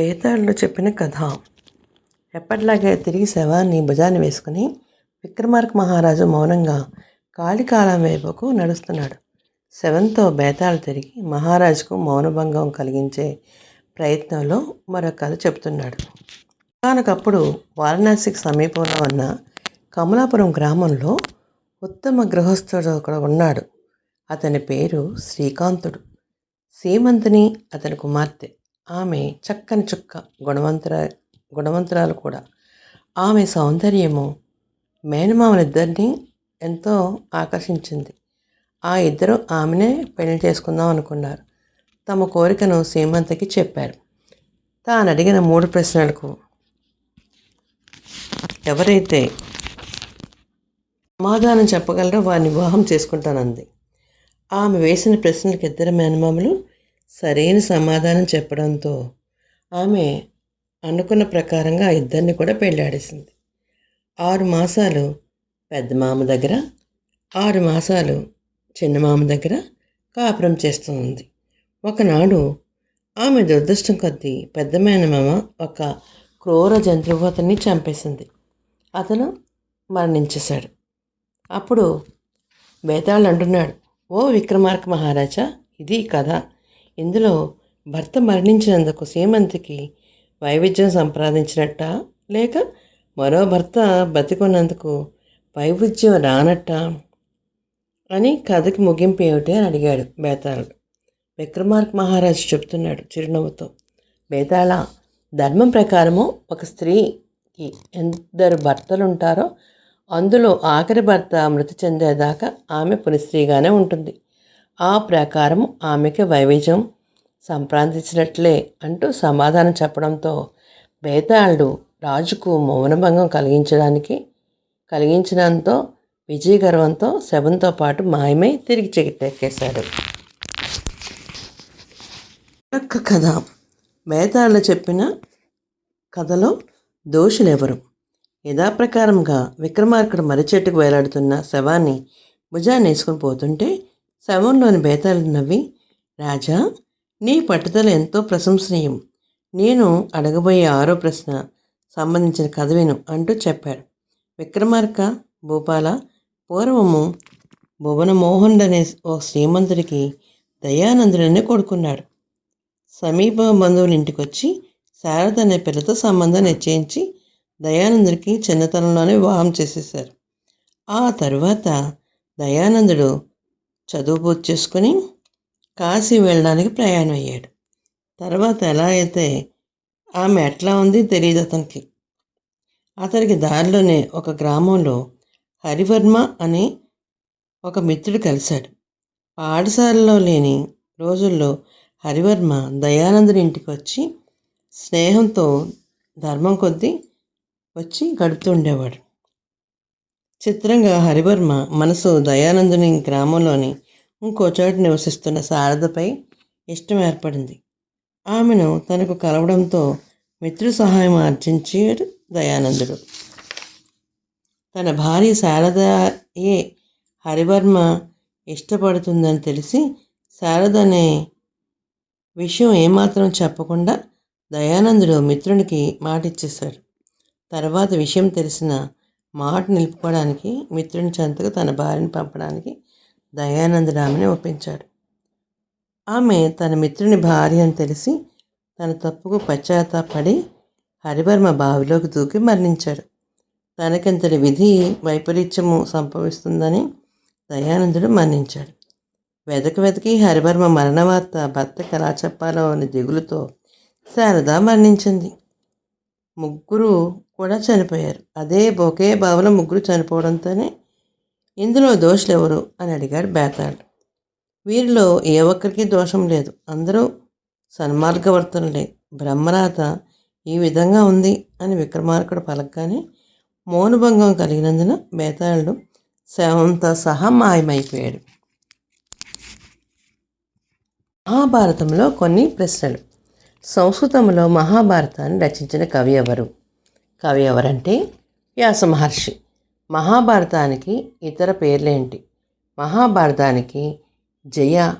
బేతాళుడు చెప్పిన కథ. ఎప్పటిలాగే తిరిగి శవాన్ని భుజాన్ని వేసుకుని విక్రమార్క మహారాజు మౌనంగా కాళికాలం వైపుకు నడుస్తున్నాడు. శవంతో బేతాళు తిరిగి మహారాజుకు మౌనభంగం కలిగించే ప్రయత్నంలో మరొక కథ చెప్తున్నాడు. కానకప్పుడు వారణాసికి సమీపంలో ఉన్న కమలాపురం గ్రామంలో ఉత్తమ గృహస్థుడు ఒకడు ఉన్నాడు. అతని పేరు శ్రీకాంతుడు. సీమంతుని అతని కుమార్తె. ఆమె చక్కని చుక్క గుణవంతుర గుణవంతురాలు కూడా. ఆమె సౌందర్యము మేనమామలిద్దరినీ ఎంతో ఆకర్షించింది. ఆ ఇద్దరు ఆమెనే పెళ్ళి చేసుకుందాం అనుకున్నారు. తమ కోరికను సీమంతకి చెప్పారు. తాను అడిగిన మూడు ప్రశ్నలకు ఎవరైతే సమాధానం చెప్పగలరో వారిని వివాహం చేసుకుంటానంది. ఆమె వేసిన ప్రశ్నలకు ఇద్దరు మేనమామలు సరైన సమాధానం చెప్పడంతో ఆమె అనుకున్న ప్రకారంగా ఆ ఇద్దరిని కూడా పెళ్ళాడేసింది ఆరు మాసాలు పెద్ద మామ దగ్గర ఆరు మాసాలు చిన్న మామ దగ్గర కాపురం చేస్తూ ఉంది ఒకనాడు ఆమె దురదృష్టం కొద్దీ పెద్ద మేనమామ ఒక క్రూర జంతువు అతన్ని చంపేసింది. అతను మరణించేశాడు. అప్పుడు బేతాళ్ అంటున్నాడు ఓ విక్రమార్క మహారాజా ఇది కథ. ఇందులో భర్త మరణించినందుకు సీమంతికి వైవిధ్యం సంపాదించినట్ట? లేక మరో భర్త బతికున్నందుకు వైవిధ్యం రానట్ట? అని కథకి ముగింపు ఏమిటి అని అడిగాడు బేతాళుడు. విక్రమార్క్ మహారాజు చెప్తున్నాడు చిరునవ్వుతో. బేతాళ ధర్మం ప్రకారము ఒక స్త్రీకి ఎందరు భర్తలు ఉంటారో అందులో ఆఖరి భర్త మృతి చెందేదాకా ఆమె పునిస్త్రీగానే ఉంటుంది. ఆ ప్రకారం ఆమెకి వైవిధ్యం సంప్రాంతించినట్లే అంటూ సమాధానం చెప్పడంతో బేతాళుడు రాజుకు మౌనభంగం కలిగించడానికి కలిగించడంతో విజయగర్వంతో శవంతో పాటు మాయమై తిరిగి చెట్టెక్కేశాడు ఒక్క కథ. బేతాళుడు చెప్పిన కథలో దోషులెవరు? యథాప్రకారంగా విక్రమార్కుడు మర్రి చెట్టుకు వేలాడుతున్న శవాన్ని భుజాన్ని వేసుకుని పోతుంటే శవంలోని బేతాలు నవ్వి రాజా నీ పట్టుదల ఎంతో ప్రశంసనీయం. నేను అడగబోయే ఆరో ప్రశ్న సంబంధించిన కథ విను అంటూ చెప్పాడు. విక్రమార్క భూపాల పూర్వము భువన అనే ఓ శ్రీమంతుడికి దయానందుడనే కొడుకున్నాడు. సమీప బంధువుల ఇంటికి వచ్చి శారద అనే పిల్లతో సంబంధం నిశ్చయించి దయానందుడికి చిన్నతనంలోనే వివాహం చేసేశారు. ఆ తరువాత దయానందుడు చదువు పూర్తి చేసుకుని కాశీ వెళ్ళడానికి ప్రయాణం అయ్యాడు తర్వాత ఎలా అయితే ఆమె ఎట్లా ఉంది తెలియదు అతనికి. అతనికి దారిలోనే ఒక గ్రామంలో హరివర్మ అనే ఒక మిత్రుడు కలిశాడు. పాఠశాలలో లేని రోజుల్లో హరివర్మ దయానందుని ఇంటికి వచ్చి స్నేహంతో ధర్మం కొద్దీ వచ్చి గడుపుతూ ఉండేవాడు. చిత్రంగా హరివర్మ మనసు దయానందుని గ్రామంలోని ఇంకో చోట నివసిస్తున్న శారదపై ఇష్టం ఏర్పడింది. ఆమెను తనకు కలవడంతో మిత్రు సహాయం ఆర్జించాడు దయానందుడు. తన భార్య శారదయే హరివర్మ ఇష్టపడుతుందని తెలిసి శారద అనే విషయం ఏమాత్రం చెప్పకుండా దయానందుడు మిత్రునికి మాటిచ్చేశాడు. తర్వాత విషయం తెలిసిన మాట నిలుపుకోవడానికి మిత్రుని చెంతకు తన భార్యను పంపడానికి దయానందుడు ఆమెను ఒప్పించాడు. ఆమె తన మిత్రుని భార్య అని తెలిసి తన తప్పుకు పశ్చాత్తాపడి హరివర్మ బావిలోకి దూకి మరణించాడు. తనకింతటి విధి వైపరీత్యము సంభవిస్తుందని దయానందుడు మరణించాడు వెదక వెతికి హరివర్మ మరణ వార్త భర్తకి ఎలా చెప్పాలో అనే దిగులుతో శారద మరణించింది. ముగ్గురు కూడా చనిపోయారు. అదే ఒకే బావలో ముగ్గురు చనిపోవడంతోనే ఇందులో దోషులు ఎవరు అని అడిగాడు బేతాళుడు వీరిలో ఏ ఒక్కరికి దోషం లేదు. అందరూ సన్మార్గవర్తనులే బ్రహ్మరాత ఈ విధంగా ఉంది అని విక్రమార్కుడు పలకగానే మౌనభంగం కలిగినందున బేతాళుడు శవంతో సహా మాయమైపోయాడు. మహాభారతంలో కొన్ని ప్రశ్నలు. సంస్కృతంలో మహాభారతాన్ని రచించిన కవి ఎవరు? కవి ఎవరంటే వ్యాస మహర్షి. మహాభారతానికి ఇతర పేర్లేంటి? మహాభారతానికి జయ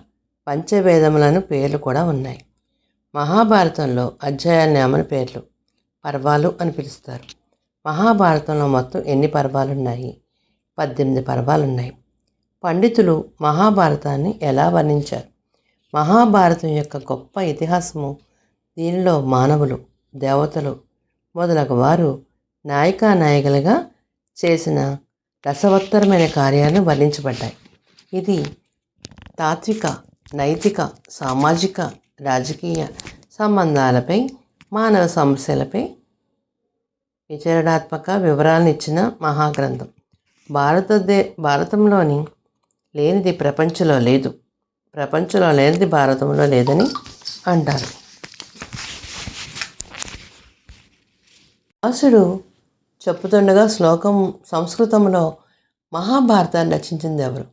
పంచవేదములను పేర్లు కూడా ఉన్నాయి. మహాభారతంలో అధ్యాయాన్ని అమలు పేర్లు పర్వాలు అని పిలుస్తారు. మహాభారతంలో మొత్తం ఎన్ని పర్వాలు ఉన్నాయి పద్దెనిమిది పర్వాలు ఉన్నాయి పండితులు మహాభారతాన్ని ఎలా వర్ణించారు? మహాభారతం యొక్క గొప్ప ఇతిహాసము దీనిలో మానవులు దేవతలు మొదలగు వారు నాయకా నాయకులుగా చేసిన రసవత్తరమైన కార్యాలు వర్ణించబడ్డాయి. ఇది తాత్విక నైతిక సామాజిక రాజకీయ సంబంధాలపై మానవ సమస్యలపై విచారణాత్మక వివరాలను ఇచ్చిన మహాగ్రంథం. భారతదే భారతంలోని లేనిది ప్రపంచంలో లేదు. ప్రపంచంలో లేనిది భారతంలో లేదని అంటారు. వ్యాసుడు చెప్పుతుండగా శ్లోకం సంస్కృతంలో మహాభారతాన్ని రచించింది ఎవరు?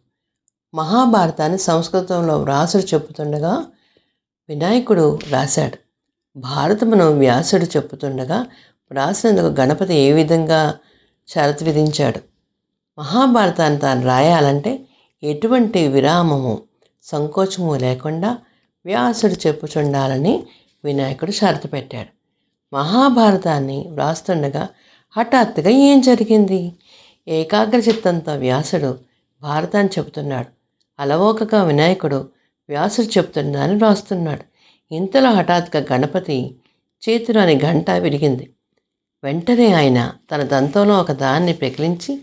మహాభారతాన్ని సంస్కృతంలో వ్యాసుడు చెప్పుతుండగా వినాయకుడు రాశాడు. భారతమును వ్యాసుడు చెప్పుతుండగా వ్రాసినందుకు గణపతి ఏ విధంగా షరతు విధించాడు? మహాభారతాన్ని తాను రాయాలంటే ఎటువంటి విరామము సంకోచము లేకుండా వ్యాసుడు చెప్పుచుండాలని వినాయకుడు షరతు పెట్టాడు. మహాభారతాన్ని వ్రాస్తుండగా హఠాత్తుగా ఏం జరిగింది? ఏకాగ్ర చిత్తంతో వ్యాసుడు భారతాన్ని చెబుతున్నాడు. అలవోకగా వినాయకుడు వ్యాసుడు చెప్తున్నాడని వ్రాస్తున్నాడు. ఇంతలో హఠాత్తుగా గణపతి చేతిలోని గంట విరిగింది. వెంటనే ఆయన తన దంతంలో ఒక దాన్ని పెకిలించి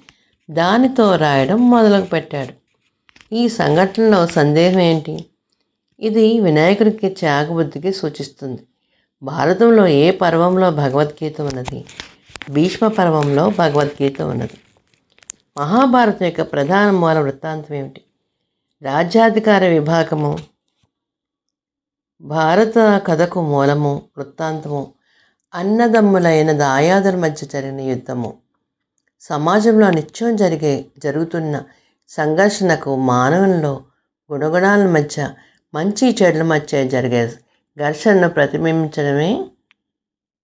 దానితో రాయడం మొదలుపెట్టాడు. ఈ సంఘటనలో సందేహం ఏంటి? ఇది వినాయకుడికి త్యాగబుద్ధికి సూచిస్తుంది. భారతంలో ఏ పర్వంలో భగవద్గీత ఉన్నది? భీష్మ పర్వంలో భగవద్గీత ఉన్నది. మహాభారతం యొక్క ప్రధాన మూల వృత్తాంతం ఏమిటి? రాజ్యాధికార విభాగము భారత కథకు మూలము వృత్తాంతము అన్నదమ్ములైన దాయాదుల మధ్య జరిగిన యుద్ధము. సమాజంలో నిత్యం జరిగే జరుగుతున్న సంఘర్షణకు మానవుల్లో గుణగుణాల మధ్య మంచి చెడుల మధ్య జరిగే ఘర్షణను ప్రతిబింబించడమే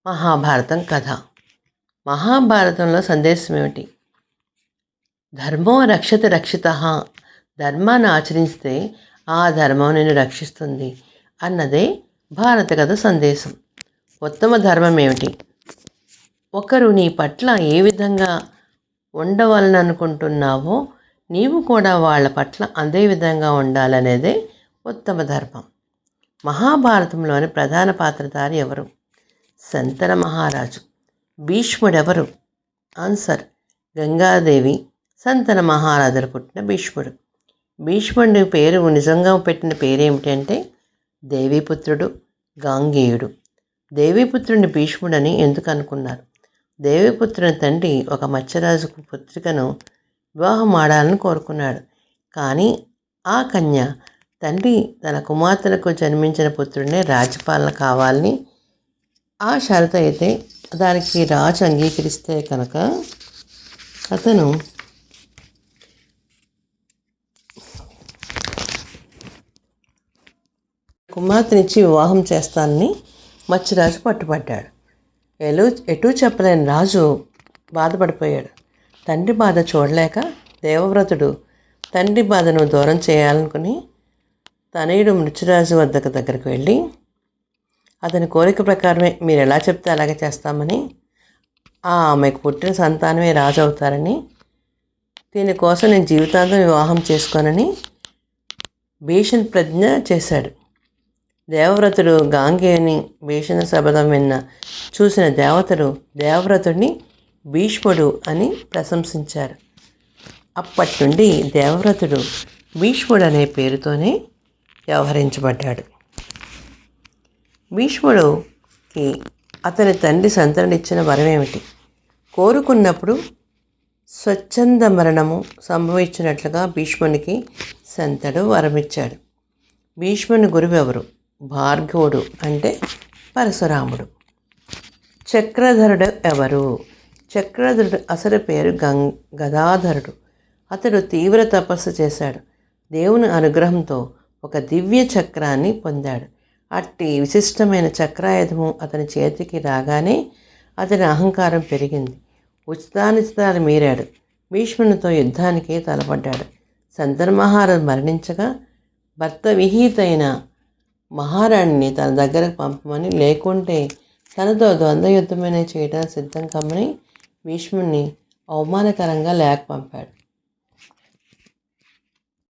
మహాభారతం కథ. మహాభారతంలో సందేశం ఏమిటి? ధర్మో రక్షత రక్షిత. ధర్మాన్ని ఆచరిస్తే ఆ ధర్మం నేను రక్షిస్తుంది అన్నదే భారత కథ సందేశం. ఉత్తమ ధర్మం ఏమిటి? ఒకరు నీ పట్ల ఏ విధంగా ఉండవాలనుకుంటున్నావో నీవు కూడా వాళ్ళ పట్ల అదే విధంగా ఉండాలనేదే ఉత్తమ ధర్మం. మహాభారతంలోని ప్రధాన పాత్రధారి ఎవరు? శంతన మహారాజు. భీష్ముడెవరు? ఆన్సర్ గంగాదేవి. సంతన మహారాజులు పుట్టిన భీష్ముడు. భీష్ముడి పేరు నిజంగా పెట్టిన పేరేమిటంటే దేవీపుత్రుడు గాంగేయుడు. దేవీపుత్రుని భీష్ముడని ఎందుకు అనుకున్నారు? దేవీపుత్రుని తండ్రి ఒక మత్స్యరాజు పుత్రికను వివాహం ఆడాలని కోరుకున్నాడు. కానీ ఆ కన్య తండ్రి తన కుమార్తెలకు జన్మించిన పుత్రుడినే రాజ్యపాలన కావాలని ఆ షరతు అయితే దానికి రాజు అంగీకరిస్తే కనుక అతను కుమార్తెనిచ్చి వివాహం చేస్తానని మత్స్యరాజు పట్టుబడ్డాడు ఎలు ఎటూ చెప్పలేని రాజు బాధపడిపోయాడు. తండ్రి బాధ చూడలేక దేవవ్రతుడు తండ్రి బాధను దూరం చేయాలనుకుని తనయుడు మృత్యురాజు వద్దకు దగ్గరికి వెళ్ళి అతని కోరిక ప్రకారమే మీరు ఎలా చెప్తే అలాగే చేస్తామని ఆ ఆమెకు పుట్టిన సంతానమే రాజు అవుతారని దీనికోసం నేను జీవితాంతం వివాహం చేసుకోనని భీషణ ప్రజ్ఞ చేశాడు. దేవవ్రతుడు గాంగేయని భీషణ శబదం విన్న చూసిన దేవతలు దేవవ్రతుడిని భీష్ముడు అని ప్రశంసించారు. అప్పటి నుండి దేవవ్రతుడు భీష్ముడు అనే పేరుతోనే వ్యవహరించబడ్డాడు. భీష్ముడుకి అతని తండ్రి సంతనుడిచ్చిన వరమేమిటి? కోరుకున్నప్పుడు స్వచ్ఛంద మరణము సంభవించినట్లుగా భీష్మునికి సంతడు వరమిచ్చాడు. భీష్ముని గురువెవరు? భార్గవుడు అంటే పరశురాముడు. చక్రధరుడు ఎవరు? చక్రధరుడు అసలు పేరు గం గదాధరుడు. అతడు తీవ్ర తపస్సు చేశాడు. దేవుని అనుగ్రహంతో ఒక దివ్య చక్రాన్ని పొందాడు. అట్టి విశిష్టమైన చక్రాయుధము అతని చేతికి రాగానే అతని అహంకారం పెరిగింది. ఉచితానిచితాలు మీరాడు. భీష్మునితో యుద్ధానికి తలపడ్డాడు. సంతర్మహారాజు మరణించగా భర్త విహీతైన మహారాణిని తన దగ్గరకు పంపమని లేకుంటే తనతో ద్వంద్వ యుద్ధమైన చేయడానికి సిద్ధం కమ్మని భీష్ముణ్ణి అవమానకరంగా లేక పంపాడు.